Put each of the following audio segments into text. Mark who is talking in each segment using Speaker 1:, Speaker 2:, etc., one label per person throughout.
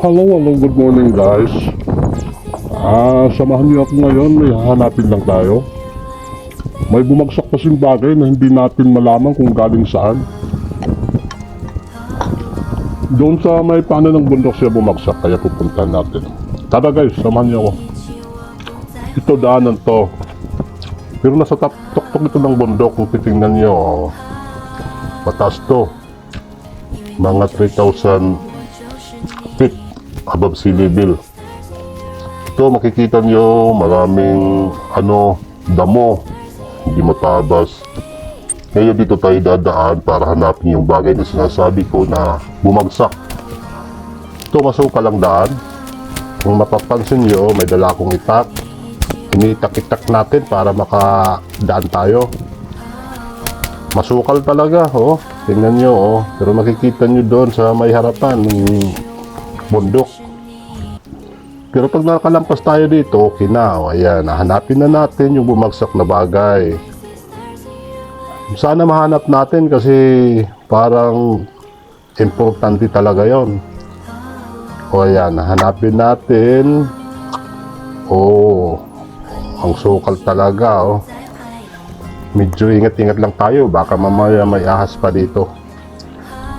Speaker 1: Hello, hello, good morning guys. Ah, samahan niyo ako ngayon, may hahanapin lang tayo. May bumagsak kasing bagay na hindi natin malaman kung galing saan. Doon sa may paano ng bundok siya bumagsak, kaya pupuntahan natin. Tara guys, samahan niyo ako. Ito daanan to. Pero nasa tap tuktok ito ng bundok, kung titingnan niyo, oh, mataas to. Mga 3,000 feet above sea level. Ito makikita nyo maraming ano damo, hindi matabas. Ngayon dito tayo dadaan para hanapin yung bagay na sinasabi ko na bumagsak. Ito masuka lang daan. Kung mapapansin nyo, may dala akong itak. Initak-itak natin para makadaan tayo. Masukal talaga, oh. Tingnan nyo, oh. Pero makikita nyo doon sa may harapan, yung bundok. Pero pag nakalampas tayo dito, okay na. O, ayan, hanapin na natin yung bumagsak na bagay. Sana mahanap natin kasi parang importante talaga yon. O ayan, hanapin natin. Oh, ang sukal talaga, oh. Medyo ingat-ingat lang tayo, baka mamaya may ahas pa dito.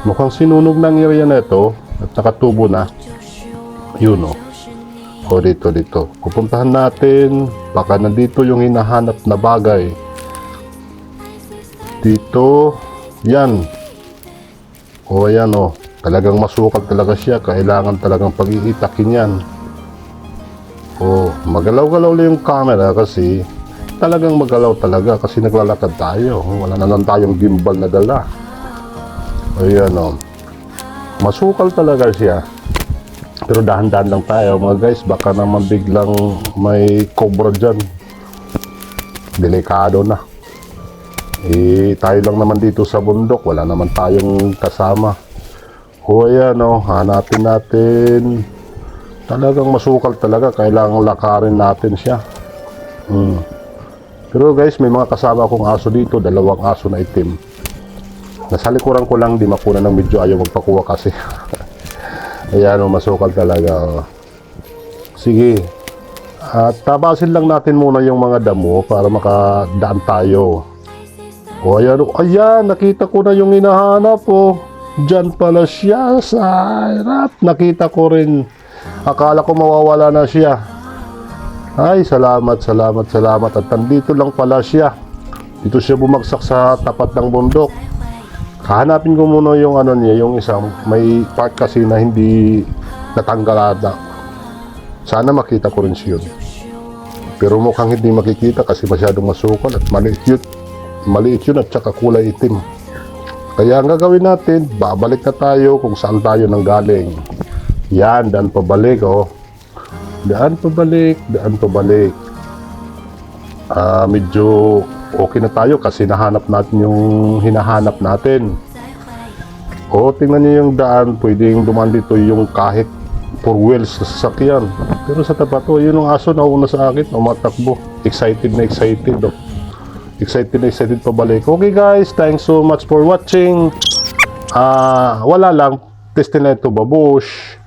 Speaker 1: Mukhang sinunog ng area na ito at nakatubo na. Yun o. O dito, dito. Pupuntahan natin. Baka nandito yung hinahanap na bagay. Dito. Yan. O ayan o. Talagang masukal talaga siya. Kailangan talagang pag-iitakin yan. O magalaw-galaw lang yung camera kasi talagang magalaw talaga kasi naglalakad tayo. Wala na lang tayong gimbal na dala. Ayan o. Masukal talaga siya. Pero dahan-dahan lang tayo mga guys. Baka naman biglang may cobra dyan. Delikado na. Eh, tayo lang naman dito sa bundok. Wala naman tayong kasama. O ayan o. Hanapin natin. Talagang masukal talaga. Kailangan lakarin natin siya. Hmm. Pero guys, may mga kasama akong aso dito. Dalawang aso na itim. Nasa likuran ko lang, di makuna ng medyo ayaw magpakuha kasi. Ayan, oh, masukal talaga. Oh. Sige. At tabasin lang natin muna yung mga damo para makadaan tayo. O ayan, oh, ayan, nakita ko na yung hinahanap oh. Diyan pala siya sa harap. Nakita ko rin. Akala ko mawawala na siya. Ay, salamat, salamat, salamat. At nandito lang pala siya. Dito siya bumagsak sa tapat ng bundok. Hahanapin ko muna yung ano niya, yung isang may part kasi na hindi natanggalada. Sana makita ko rin siya. Pero mukhang hindi makikita kasi masyadong masukal at maliit yun. Maliit yun at saka kulay itim. Kaya ang gagawin natin, babalik na tayo kung saan tayo nanggaling. Yan, daan pabalik, oh. Daan pabalik, daan pabalik. Ah, medyo okay na tayo kasi nahanap natin yung hinahanap natin. O, tingnan niyo yung daan, pwedeng dumaan dito yung kahit four wheels sa sasakyan. Pero sa tapat, oh, yun ang aso na una sa akin, umatakbo. Excited na excited, oh. Excited na excited pabalik. Okay guys, thanks so much for watching. Ah, wala lang. Testing na ito, babush.